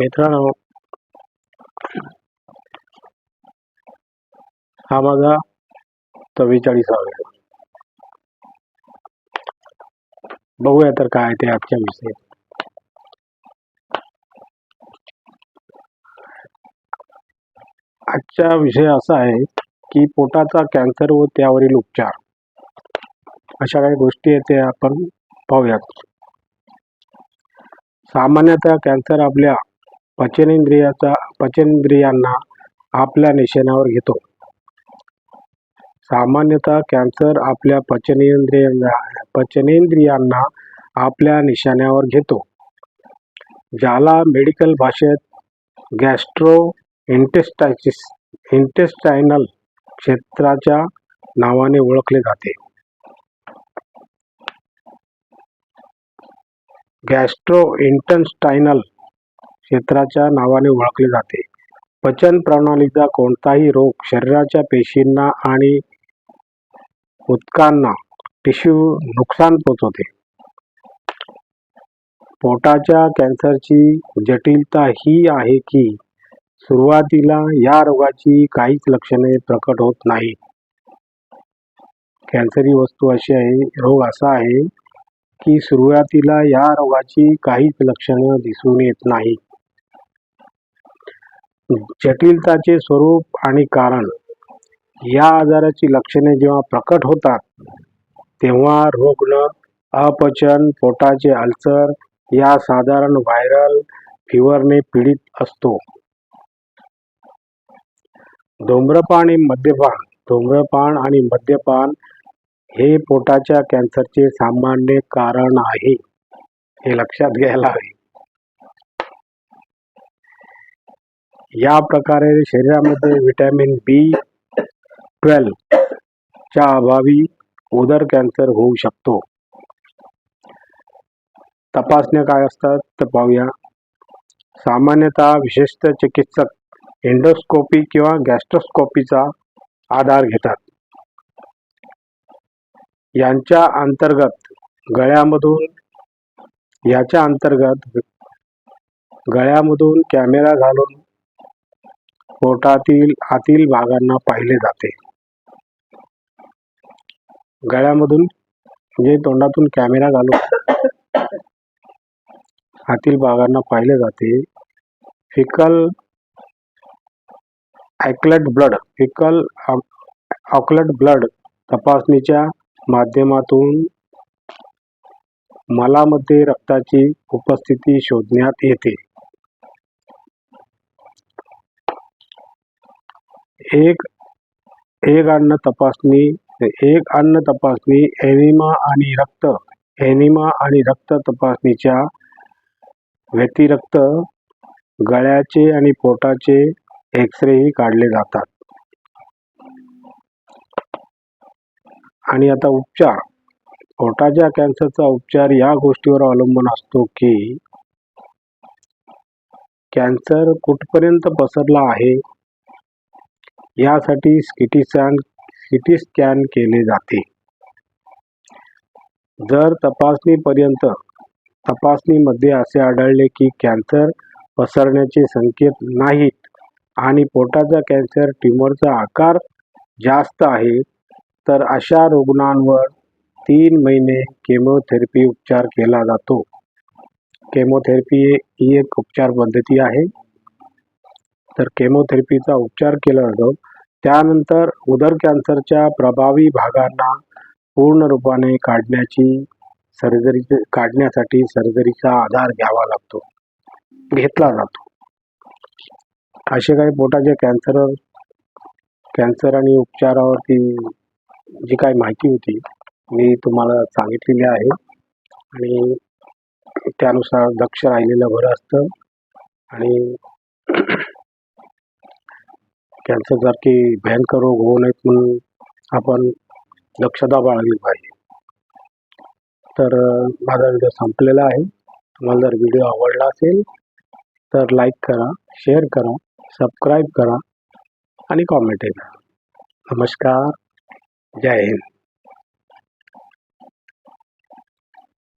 मित्रांनो हा माझा चव्वेचाळीसा वेळ बघूया तर काय ते आजच्या विषयी आजचा विषय असा आहे की पोटाचा कॅन्सर व त्यावरील उपचार. अशा काही गोष्टी आहेत त्या आपण पाहूयात. सामान्यतः कॅन्सर आपल्या पचनेंद्रियाचा पचनेंद्रियांना आपल्या निशाण्यावर घेतो. सामान्यतः कॅन्सर आपल्या पचनेंद्रियांना पचनेंद्रियांना आपल्या निशाण्यावर घेतो. ज्याला मेडिकल भाषेत गॅस्ट्रो इंटेस्टायसिस इंटेस्टायनल क्षेत्राच्या नावाने ओळखले जाते. गॅस्ट्रो इंटेस्टायनल क्षेत्राच्या नावाने ओळखले जाते. पचन प्रणालीचा कोणताही रोग शरीराच्या पेशींना आणि उत्कांना टिश्यू नुकसान पोचवते. पोटाच्या कॅन्सरची जटिलता ही आहे की सुरुवातीला या रोगाची काहीच लक्षणे प्रकट होत नाही कॅन्सरी वस्तू अशी आहे रोग असा आहे की सुरुवातीला या रोगाची काहीच लक्षणं दिसून येत नाही जटिलताचे स्वरूप आणि कारण या आजाराची लक्षणे जेव्हा प्रकट होतात तेव्हा रुग्ण अपचन पोटाचे अल्सर या साधारण व्हायरल फिवरने पीडित असतो. धूम्रपान आणि मद्यपान धूम्रपान आणि मद्यपान हे पोटाच्या कॅन्सरचे सामान्य कारण आहे हे लक्षात घ्यायला हवे. या प्रकारे शरीरामध्ये व्हिटॅमिन बी ट्वेल्व च्या अभावी उदर कॅन्सर होऊ शकतो. तपासण्या काय असतात तर पाहूया. सामान्यतः विशेषतः चिकित्सक एंडोस्कोपी किंवा गॅस्ट्रोस्कोपीचा आधार घेतात. यांच्या अंतर्गत गळ्यामधून याच्या अंतर्गत गळ्यामधून कॅमेरा घालून पोटातील आतील भागांना पाहिले जाते. गळ्यामधून म्हणजे तोंडातून कॅमेरा घालून आतील भागांना पाहिले जाते. Fecal occult blood fecal occult blood तपासणीच्या माध्यमातून मलामध्ये रक्ताची उपस्थिती शोधण्यात येते. एक एक अन्न तपासणी एक अन्न तपासणी एनिमा आणि रक्त एनिमा आणि रक्त तपासणीच्या व्यतिरिक्त गळ्याचे आणि पोटाचे एक्सरेही काढले जातात. आणि आता उपचार. पोटाच्या कॅन्सरचा उपचार या गोष्टीवर अवलंबून असतो की कॅन्सर कुठपर्यंत पसरला आहे यासाठी सिटी स्कॅन सिटी स्कॅन केले जाते. जर तपासणीपर्यंत तपासणीमध्ये असे आढळले की कॅन्सर पसरण्याचे संकेत नाहीत आणि पोटाचा कॅन्सर ट्यूमरचा आकार जास्त आहे तर अशा रुग्णांवर तीन महिने केमोथेरपी उपचार केला जातो. केमोथेरपी ही एक उपचार पद्धती आहे. तर केमोथेरपीचा उपचार केला जातो. त्यानंतर उदर कॅन्सरच्या प्रभावी भागांना पूर्ण रूपाने काढण्याची सर्जरी काढण्यासाठी सर्जरीचा आधार घ्यावा लागतो. घेतला जातो. असे काही पोटाच्या कॅन्सर कॅन्सर आणि उपचारावरती जी काही माहिती होती मी तुम्हाला सांगितलेली आहे. आणि त्यानुसार दक्ष राहिलेलं बरं असतं. आणि कॅन्सरसारखे भयंकर रोग होऊ नयेत म्हणून आपण दक्षता बाळगली पाहिजे. तर माझा व्हिडिओ संपलेला आहे. तुम्हाला जर व्हिडिओ आवडला असेल तर लाईक करा शेअर करा सबस्क्राईब करा आणि कॉमेंटही करा नमस्कार. जय हिंद.